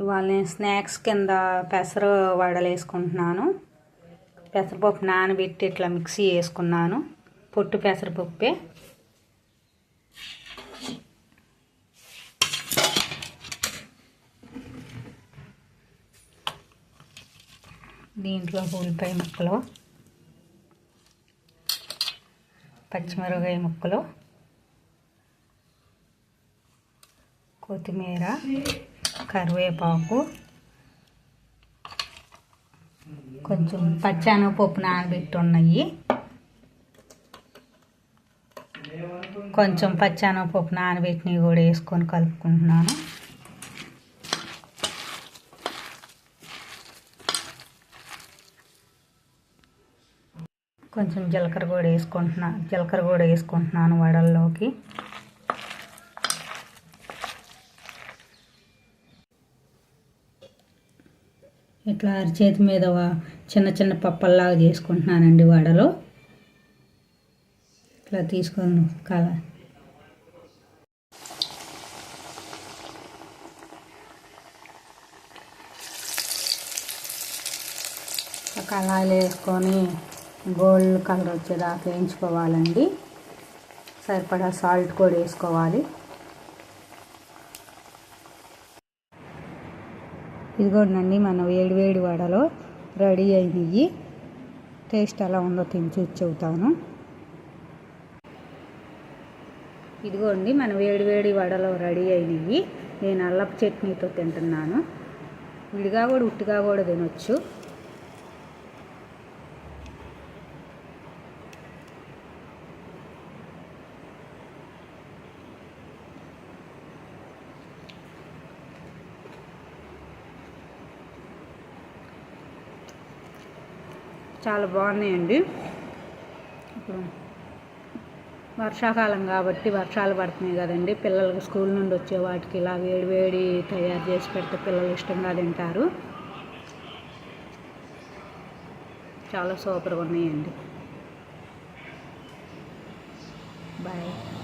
ఇవాళ నేను స్నాక్స్ కింద పెసర వడలు వేసుకుంటున్నాను. పెసరపప్పు నానబెట్టి ఇట్లా మిక్సీ వేసుకున్నాను. పొట్టు పెసరపప్పే. దీంట్లో ఉల్లిపాయ ముక్కలు పచ్చిమిరపకాయ ముక్కలు కొత్తిమీర కరివేపాకు కొంచెం పచ్చానపప్పు నానబెట్టి ఉన్నాయి కొంచెం పచ్చానపప్పు నానబెట్టినవి కూడా వేసుకొని కలుపుకుంటున్నాను. కొంచెం జీలకర్ర కూడా వేసుకుంటున్నా జీలకర్ర కూడా వేసుకుంటున్నాను వడల్లోకి. ఇట్లా అరిచేతి మీద చిన్న చిన్న పప్పల్లాగా చేసుకుంటున్నానండి వడలు. ఇట్లా తీసుకొని కల కళాయిలు వేసుకొని గోల్డ్ కలర్ వచ్చేదాకా వేయించుకోవాలండి. సరిపడా సాల్ట్ కూడా వేసుకోవాలి. ఇదిగోండి మన వేడి వేడి వడలో రెడీ అయినవి టేస్ట్ ఎలా ఉందో తిని చూసి చెబుతాను. ఇదిగోండి మన వేడి వేడి వడలో రెడీ అయినవి నేను అల్లపు చట్నీతో తింటున్నాను. విడిగా కూడా ఉట్టిగా కూడా తినొచ్చు. చాలా బాగున్నాయండి. ఇప్పుడు వర్షాకాలం కాబట్టి వర్షాలు పడుతున్నాయి కదండి. పిల్లలకు స్కూల్ నుండి వచ్చే వాటికి ఇలా వేడి వేడి తయారు చేసి పెడితే పిల్లలు ఇష్టంగా తింటారు. చాలా సూపర్గా ఉన్నాయండి. బాయ్.